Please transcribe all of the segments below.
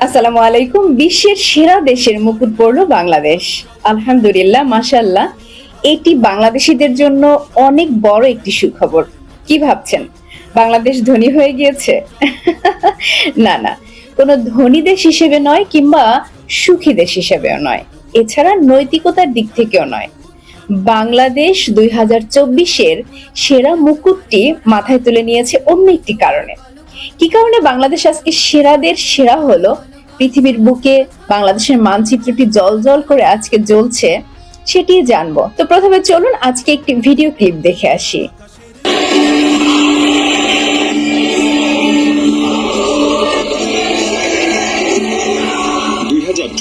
আসসালামু আলাইকুম। বিশ্বের সেরা দেশের মুকুট পড়ল বাংলাদেশ। আলহামদুলিল্লাহ মাশাল্লাহ এটি বাংলাদেশিদের জন্য অনেক বড় একটি সুখবর। কি ভাবছেন? বাংলাদেশ ধনী হয়ে গিয়েছে? না না। কোনো ধনী দেশ হিসেবে নয় কিংবা সুখী দেশ হিসেবেও নয়। এছাড়া নৈতিকতার দিক থেকেও নয়। বাংলাদেশ দুই হাজার চব্বিশের সেরা মুকুটটি মাথায় তুলে নিয়েছে অন্য একটি কারণে। কি কারণে বাংলাদেশ আজকে সেরাদের সেরা হলো? পৃথিবীর বুকে বাংলাদেশের মানচিত্রটি জল জল করে আজকে জ্বলছে, সেটি জানব। তো প্রথমে চলুন আজকে একটি ভিডিও ক্লিপ দেখে আসি।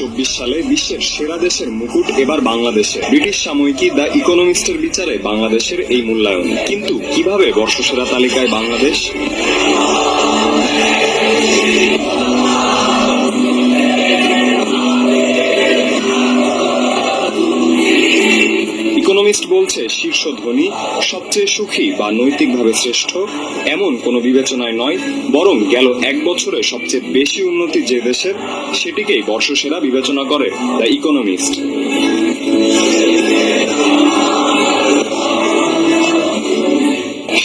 চব্বিশ সালে বিশ্বের সেরা দেশের মুকুট এবার বাংলাদেশে। ব্রিটিশ সাময়িকী দ্য ইকোনমিস্টের বিচারে বাংলাদেশের এই মূল্যায়ন। কিন্তু কীভাবে বর্ষসেরা তালিকায় বাংলাদেশ? ইকোনমিস্ট বলছে, শীর্ষ ধনী সবচেয়ে সুখী বা নৈতিকভাবে শ্রেষ্ঠ এমন কোনো বিবেচনায় নয়, বরং গেল এক বছরে সবচেয়ে বেশি উন্নতি যে দেশের, সেটিকেই বর্ষসেরা বিবেচনা করে, দ্য ইকোনমিস্ট।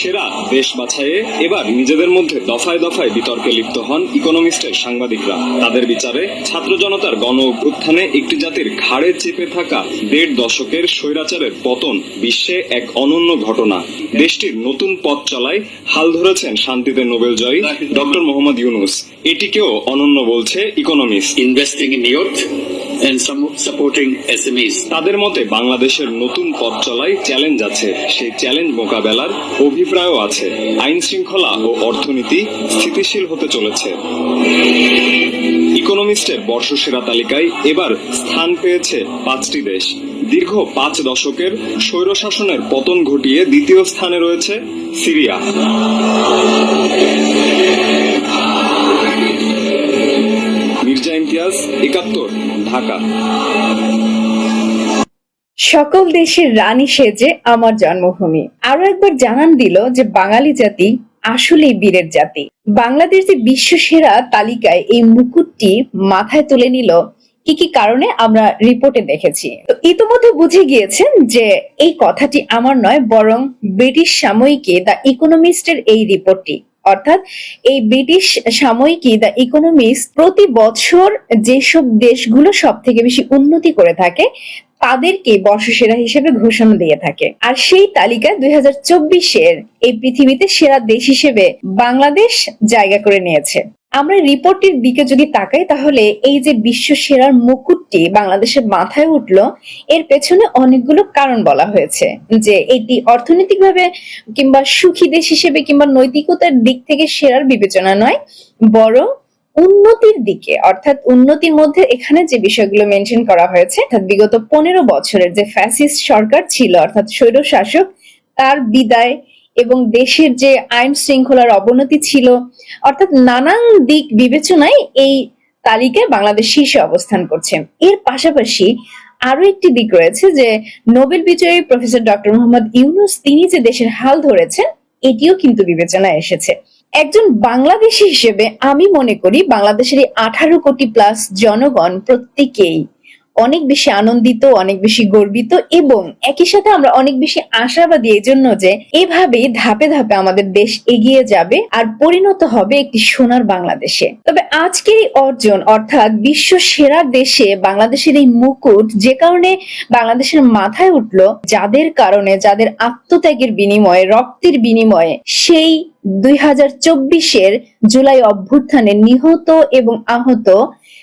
সেরা দেশ বাছাইয়ে এবার নিজেদের মধ্যে দফায় দফায় বিতর্কে লিপ্ত হন ইকোনমিস্টের সাংবাদিকরা। তাদের বিচারে ছাত্র জনতার গণ অভ্যুত্থানে একটি জাতির ঘাড়ে চেপে থাকা দেড় দশকের স্বৈরাচারের পতন বিশ্বে এক অনন্য ঘটনা। দেশটির নতুন পথ চলায় হাল ধরেছেন শান্তিতে নোবেল জয়ী ডক্টর মোহাম্মদ ইউনুস। এটিকেও অনন্য বলছে Economist. Investing in youth and supporting SMEs. তাদের মতে, বাংলাদেশের নতুন পথ চলায় চ্যালেঞ্জ আছে। সেই চ্যালেঞ্জ মোকাবেলার অভিপ্রায়ও আছে। আইন শৃঙ্খলা ও অর্থনীতি স্থিতিশীল হতে চলেছে। ইকোনমিস্টের বর্ষসেরা তালিকায় এবার স্থান পেয়েছে পাঁচটি দেশ। দীর্ঘ পাঁচ দশকের স্বৈরশাসনের পতন ঘটিয়ে দ্বিতীয় স্থানে রয়েছে সিরিয়া। মির্জা ইমতিয়াজ একাত্তর। ঢাকা। সকল দেশের রানী সেজে আমার জন্মভূমি। আরও একবার জানান দিল যে বাঙালি জাতি আসলেই বীরের জাতি। বাংলাদেশ যে বিশ্ব সেরা তালিকায় এই মুকুটটি মাথায় তুলে নিল, কি কি কারণে আমরা রিপোর্টে দেখেছি। তো ইতিমধ্যে বুঝে গিয়েছেন যে এই কথাটি আমার নয়, বরং ব্রিটিশ সাময়িকী দ্য ইকোনমিস্টের এই রিপোর্টটি। অর্থাৎ এই ব্রিটিশ সাময়িকী দ্য ইকোনমিস্ট প্রতি বছর যেসব দেশগুলো সব থেকে বেশি উন্নতি করে থাকে তাদেরকে বর্ষসেরা হিসেবে ঘোষণা দিয়ে থাকে। আর সেই তালিকায় দুই হাজার এই পৃথিবীতে সেরা দেশ হিসেবে বাংলাদেশ জায়গা করে নিয়েছে। আমরা রিপোর্টটির দিকে যদি তাকাই, তাহলে এই যে বিশ্ব সেরার মুকুটটি বাংলাদেশের মাথায় উঠল, এর পেছনে অনেকগুলো কারণ বলা হয়েছে। যে এটি অর্থনৈতিকভাবে কিংবা সুখী দেশ হিসেবে কিংবা নৈতিকতার দিক থেকে সেরার বিবেচনা নয়, বরং উন্নতির দিকে, অর্থাৎ উন্নতির মধ্যে এখানে যে বিষয়গুলো মেনশন করা হয়েছে, অর্থাৎ বিগত পনেরো বছরের যে ফ্যাসিস্ট সরকার ছিল, অর্থাৎ স্বৈর শাসক তার বিদায় এবং দেশের যে আইন শৃঙ্খলার অবনতি ছিল, অর্থাৎ নানান দিক বিবেচনায় এই তালিকায় বাংলাদেশ শীর্ষে অবস্থান করছে। এর পাশাপাশি আরও একটি দিক রয়েছে যে, নোবেল বিজয়ী প্রফেসর ডক্টর মোহাম্মদ ইউনুস তিনি যে দেশের হাল ধরেছেন, এটিও কিন্তু বিবেচনায় এসেছে। একজন বাংলাদেশি হিসেবে আমি মনে করি বাংলাদেশের এই আঠারো কোটি প্লাস জনগণ প্রত্যেকেই অনেক বেশি আনন্দিত, অনেক বেশি গর্বিত এবং একই সাথে আমরা অনেক বেশি আশাবাদী এই জন্য যে এভাবে ধাপে ধাপে আমাদের দেশ এগিয়ে যাবে আর পরিণত হবে একটি সোনার বাংলাদেশে। তবে আজকের এই অর্জন অর্থাৎ বিশ্ব সেরা দেশে বাংলাদেশের এই মুকুট যে কারণে বাংলাদেশের মাথায় উঠল, যাদের কারণে, যাদের আত্মত্যাগের বিনিময়ে, রক্তের বিনিময়ে সেই দুই হাজার চব্বিশের জুলাই অভ্যুত্থানে নিহত এবং আহত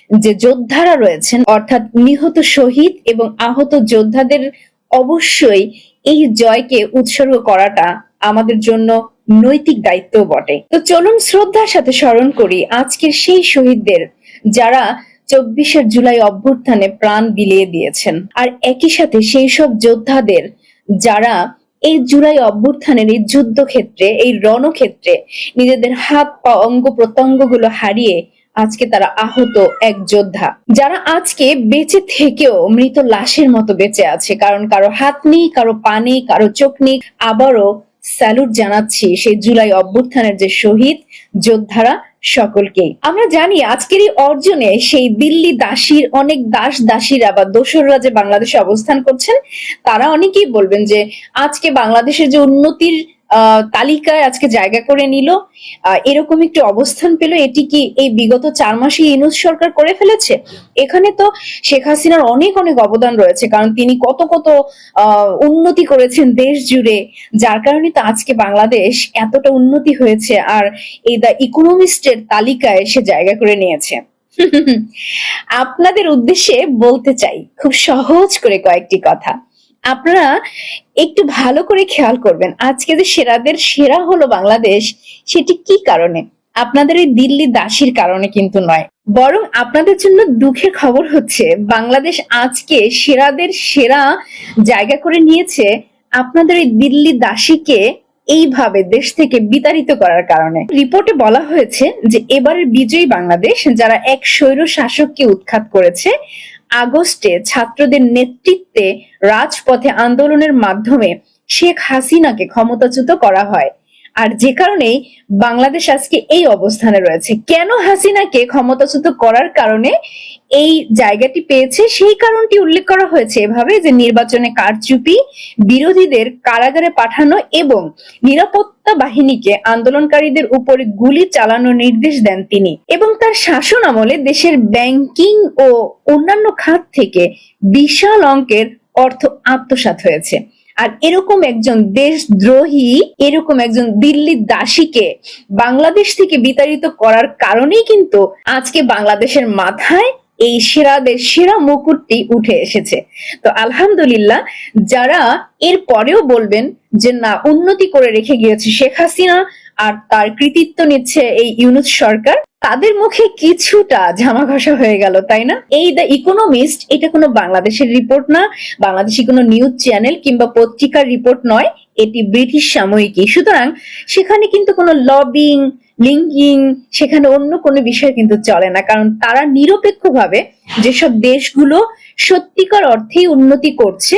যে যোদ্ধারা রয়েছেন, অর্থাৎ নিহত শহীদ এবং আহত যোদ্ধাদের অবশ্যই এই জয়কে উৎসর্গ করাটা আমাদের জন্য নৈতিক দায়িত্ব বটে। তো চলুন শ্রদ্ধার সাথে স্মরণ করি আজকের সেই শহীদদের যারা চব্বিশের জুলাই অভ্যুত্থানে প্রাণ বিলিয়ে দিয়েছেন। আর একই সাথে সেই সব যোদ্ধাদের যারা এই জুলাই অভ্যুত্থানের এই যুদ্ধক্ষেত্রে, এই রণক্ষেত্রে নিজেদের হাত পা অঙ্গ প্রত্যঙ্গ হারিয়ে আজকে তারা আহত এক যোদ্ধা। যারা আজকে বেঁচে থেকেও মৃত লাশের মতো বেঁচে আছে, কারণ কারও হাত নেই, কারও পা নেই, কারও চোখ নেই। আবারও স্যালুট জানাচ্ছি সেই জুলাই অভ্যুত্থানের যে শহীদ যোদ্ধারা সকলকেই। আমরা জানি আজকের এই অর্জনে সেই দিল্লি দাসীর অনেক দাস দাসীরা বা দোসররা যে বাংলাদেশে অবস্থান করছেন, তারা অনেকেই বলবেন যে আজকে বাংলাদেশের যে উন্নতির তালিকায় আজকে জায়গা করে নিল। এরকম একটি অবস্থান পেল। এটি কি এই বিগত চার মাসে ইনুস সরকার করে ফেলেছে? এখানে তো শেখ হাসিনার অনেক অনেক অবদান রয়েছে, কারণ তিনি কত কত উন্নতি করেছেন দেশ জুড়ে, যার কারণে তো আজকে বাংলাদেশ এতটা উন্নতি হয়েছে আর এই দ্য ইকোনমিস্টের তালিকায় সে জায়গা করে নিয়েছে। আপনাদের উদ্দেশ্যে বলতে চাই, খুব সহজ করে কয়েকটি কথা। আপনারা একটু ভালো করে খেয়াল করবেন, আজকে যে সেরাদের সেরা হলো বাংলাদেশ, সেটি কি কারণে? আপনাদের এই দিল্লি দাসীর কারণে কিন্তু নয়। বরং আপনাদের জন্য দুঃখের খবর হচ্ছে, বাংলাদেশ আজকে সেরাদের সেরা জায়গা করে নিয়েছে আপনাদের এই দিল্লি দাসীকে এইভাবে দেশ থেকে বিতাড়িত করার কারণে। রিপোর্টে বলা হয়েছে যে, এবারের বিজয়ী বাংলাদেশ, যারা এক স্বৈর শাসককে উৎখাত করেছে আগস্টে ছাত্রদের নেতৃত্বে রাজপথে আন্দোলনের মাধ্যমে শেখ হাসিনাকে ক্ষমতাচ্যুত করা হয়। আর যে কারণেই বাংলাদেশ আজকে এই অবস্থানে রয়েছে। কেন হাসিনাকে ক্ষমতাচ্যুত করার কারণে এই জায়গাটি পেয়েছে? সেই কারণটি উল্লেখ করা হয়েছে এভাবে যে নির্বাচনে কারচুপি, বিরোধীদের কারাগারে পাঠানো এবং নিরাপত্তা বাহিনীকে আন্দোলনকারীদের উপরে গুলি চালানোর নির্দেশ দেন তিনি। এবং তার শাসন আমলে দেশের ব্যাংকিং ও অন্যান্য খাত থেকে বিশাল অঙ্কের অর্থ আত্মসাৎ হয়েছে। আর এরকম একজন দেশদ্রোহী, এরকম একজন দিল্লির দাসীকে বাংলাদেশ থেকে বিতাড়িত করার কারণেই কিন্তু আজকে বাংলাদেশের মাথায় এই সেরাদের সেরা মুকুটটি উঠে এসেছে। তো আলহামদুলিল্লাহ, যারা এর পরেও বলবেন যে না, উন্নতি করে রেখে গিয়েছে শেখ হাসিনা আর তার কৃতিত্ব নিচ্ছে এই ইউনুস সরকার তাদের মুখে কিছুটা জামা ঘষা হয়ে গেল, তাই না? এই দ্য ইকোনমিস্ট এটা কোনো বাংলাদেশের রিপোর্ট না, বাংলাদেশি কোনো নিউজ চ্যানেল কিংবা পত্রিকার রিপোর্ট নয়, এটি ব্রিটিশ সাময়িকী। সুতরাং সেখানে কিন্তু কোনো লবিং লিঙ্কিং সেখানে অন্য কোনো বিষয় কিন্তু চলে না, কারণ তারা নিরপেক্ষভাবে যেসব দেশগুলো সত্যিকার অর্থেই উন্নতি করছে,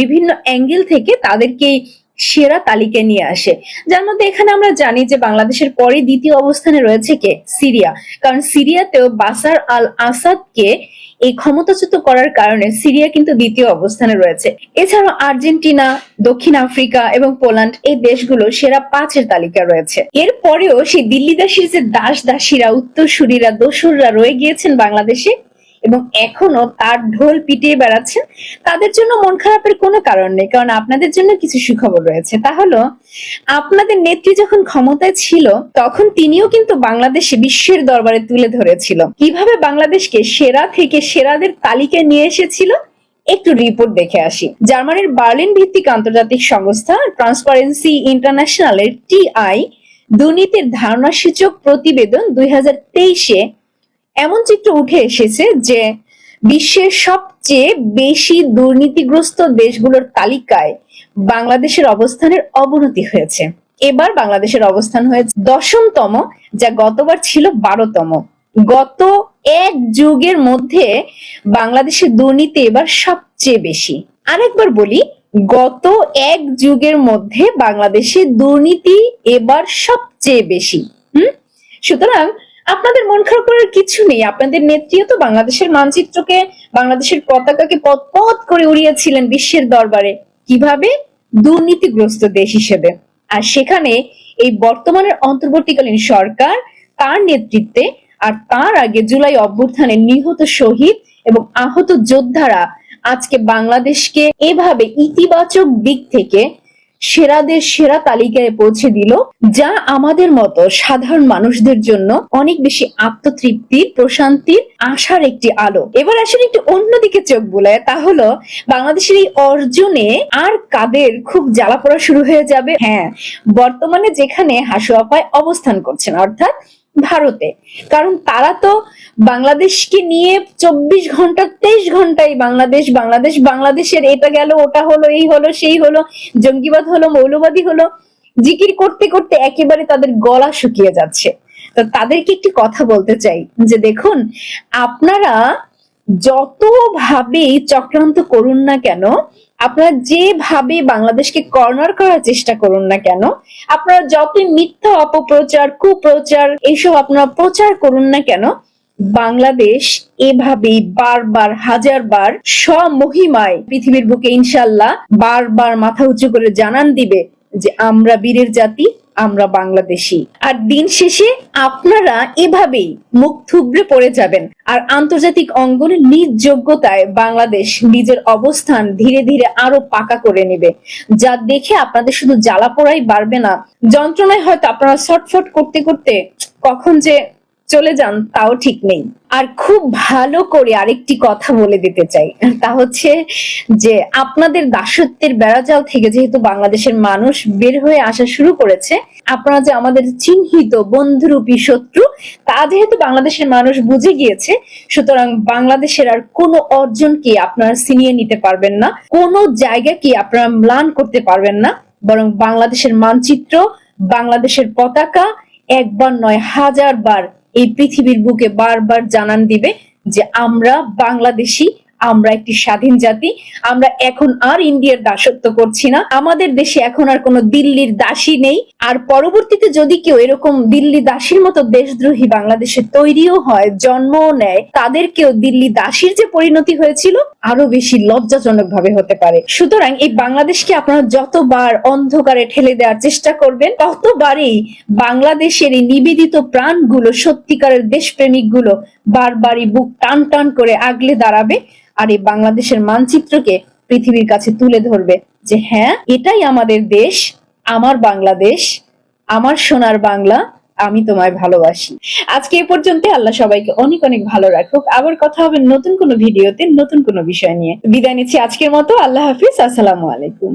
বিভিন্ন অ্যাঙ্গেল থেকে তাদেরকেই সেরা তালিকায় নিয়ে আসে। যার মধ্যে এখানে আমরা জানি যে বাংলাদেশের পরে দ্বিতীয় অবস্থানে রয়েছে কে? সিরিয়া। কারণ সিরিয়াতেও বাসার আল আসাদকে এই ক্ষমতাচ্যুত করার কারণে সিরিয়া কিন্তু দ্বিতীয় অবস্থানে রয়েছে। এছাড়াও আর্জেন্টিনা, দক্ষিণ আফ্রিকা এবং পোল্যান্ড এই দেশগুলো সেরা পাঁচের তালিকা রয়েছে। এরপরেও সেই দিল্লি দাসীর যে দাস দাসীরা উত্তরসূরিরা, দোসররা রয়ে গিয়েছেন বাংলাদেশে এবং এখনও তার ঢোল পিটিয়ে বেড়াচ্ছেন, তাদের জন্য মন খারাপের কোনো কারণ নেই, কারণ আপনাদের জন্য কিছু সুখবর রয়েছে। তা হলো, আপনাদের নেত্রী যখন ক্ষমতায় ছিল, তখন তিনিও কিন্তু বাংলাদেশে বিশ্বের দরবারে তুলে ধরেছিল। কীভাবে বাংলাদেশকে সেরা থেকে সেরাদের তালিকায় নিয়ে এসেছিল? একটু রিপোর্ট দেখে আসি। জার্মানির বার্লিন ভিত্তিক আন্তর্জাতিক সংস্থা ট্রান্সপারেন্সি ইন্টারন্যাশনালের টিআই দুর্নীতির ধারণা সূচক প্রতিবেদন দুই হাজার তেইশে এমন চিত্র উঠে এসেছে যে বিশ্বের সবচেয়ে বেশি দুর্নীতিগ্রস্ত দেশগুলোর তালিকায় বাংলাদেশের অবস্থানের অবনতি হয়েছে। এবার বাংলাদেশের অবস্থান হয়েছে দশমতম, যা গতবার ছিল বারোতম। গত এক যুগের মধ্যে বাংলাদেশের দুর্নীতি এবার সবচেয়ে বেশি। আরেকবার বলি, গত এক যুগের মধ্যে বাংলাদেশে দুর্নীতি এবার সবচেয়ে বেশি। হুম? সুতরাং আপনাদের মন খারাপ করার কিছু নেই। আপনাদের নেত্রীও তো বাংলাদেশের মানচিত্রকে, বাংলাদেশের পতাকাকে পথ পথ করে উড়িয়েছিলেন বিশ্বের দরবারে। কীভাবে? দুর্নীতিগ্রস্ত দেশ হিসেবে। আর সেখানে এই বর্তমানের অন্তর্বর্তীকালীন সরকার তার নেতৃত্বে আর তার আগে জুলাই অভ্যুত্থানে নিহত শহীদ এবং আহত যোদ্ধারা আজকে বাংলাদেশকে এভাবে ইতিবাচক দিক থেকে সেরাদের সেরা তালিকায় পৌঁছে দিল, যা আমাদের মতো সাধারণ মানুষদের জন্য অনেক বেশি আত্মতৃপ্তির প্রশান্তির আশার একটি আলো। এবার আসলে একটু অন্যদিকে চোখ বোলায়। তা হলো, বাংলাদেশের এই অর্জনে আর কাদের খুব জ্বালা পড়া শুরু হয়ে যাবে? হ্যাঁ বর্তমানে যেখানে হাসুয়াপায় অবস্থান করছেন, অর্থাৎ ভারতে। কারণ তারা তো বাংলাদেশকে নিয়ে চব্বিশ ঘণ্টা, তেইশ ঘন্টাই বাংলাদেশ বাংলাদেশ, বাংলাদেশের এটা গেল, ওটা হলো, এই হলো, সেই হলো, জঙ্গিবাদ হলো, মৌলবাদী হলো, জিকির করতে করতে একেবারে তাদের গলা শুকিয়ে যাচ্ছে। তো তাদেরকে একটি কথা বলতে চাই, যে দেখুন, আপনারা যতভাবেই চক্রান্ত করুন না কেন আপনারা যেভাবে বাংলাদেশকে কর্নার করার চেষ্টা করুন না কেন, আপনারা যতই মিথ্যা, অপপ্রচার, কুপ্রচার, এইসব আপনারা প্রচার করুন না কেন, বাংলাদেশ এভাবেই বারবার, হাজারবার স্বমহিমায় পৃথিবীর বুকে ইনশাল্লাহ বারবার মাথা উঁচু করে জানান দিবে যে আমরা বীরের জাতি আমরা বাংলাদেশি। আর দিন শেষে আপনারা এভাবেই মুখ থুবড়ে পড়ে যাবেন। আর আন্তর্জাতিক অঙ্গনে নিজ যোগ্যতায় বাংলাদেশ নিজের অবস্থান ধীরে ধীরে আরও পাকা করে নেবে। যা দেখে আপনাদের শুধু জ্বালা পোড়াই বাড়বে না। যন্ত্রণায় হয়তো আপনারা ছটফট করতে করতে কখন যে চলে যান, তাও ঠিক নেই। আর খুব ভালো করে আরেকটি কথা বলে দিতে চাই। তা হচ্ছে যে আপনাদের দাসত্বের বেড়াজাল থেকে যেহেতু বাংলাদেশের মানুষ বের হয়ে আসা শুরু করেছে, আপনারা যে আমাদের চিহ্নিত বন্ধুরূপী শত্রু, তা যেহেতু বাংলাদেশের মানুষ বুঝে গিয়েছে, সুতরাং বাংলাদেশের আর কোনো অর্জনকে আপনারা ছিনিয়ে নিতে পারবেন না, কোনো জায়গাকে আপনারা ম্লান করতে পারবেন না, বরং বাংলাদেশের মানচিত্র, বাংলাদেশের পতাকা, একবার নয় হাজার বার এই পৃথিবীর বুকে বারবার জানান দিবে যে আমরা বাংলাদেশি আমরা একটি স্বাধীন জাতি, আমরা এখন আর ইন্ডিয়ার দাসত্ব করছি না। আমাদের দেশে এখন আর কোনো দিল্লির দাসী নেই। আর পরবর্তীতে যদি কেউ এরকম দিল্লি দাসীর মতো দেশদ্রোহী বাংলাদেশে তৈরিও হয়, জন্মও নেয়, তাদেরকেও দিল্লি দাসীর যে পরিণতি হয়েছিল আরও বেশি লজ্জাজনক ভাবে হতে পারে। সুতরাং এই বাংলাদেশকে আপনারা যতবার অন্ধকারে ঠেলে দেওয়ার চেষ্টা করবেন, ততবারই বাংলাদেশের এই নিবেদিত প্রাণগুলো, সত্যিকারের দেশপ্রেমিকগুলো বারবারই বুক টান টান করে আগলে দাঁড়াবে আর এই বাংলাদেশের মানচিত্রকে পৃথিবীর কাছে তুলে ধরবে যে হ্যাঁ এটাই আমাদের দেশ, আমার বাংলাদেশ, আমার সোনার বাংলা, আমি তোমায় ভালোবাসি। আজকে এ পর্যন্ত আল্লাহ সবাইকে অনেক অনেক ভালো রাখুক। আবার কথা হবে নতুন কোনো ভিডিওতে, নতুন কোনো বিষয় নিয়ে। বিদায় নিচ্ছি আজকের মতো, আল্লাহ হাফিজ, আসসালামু আলাইকুম।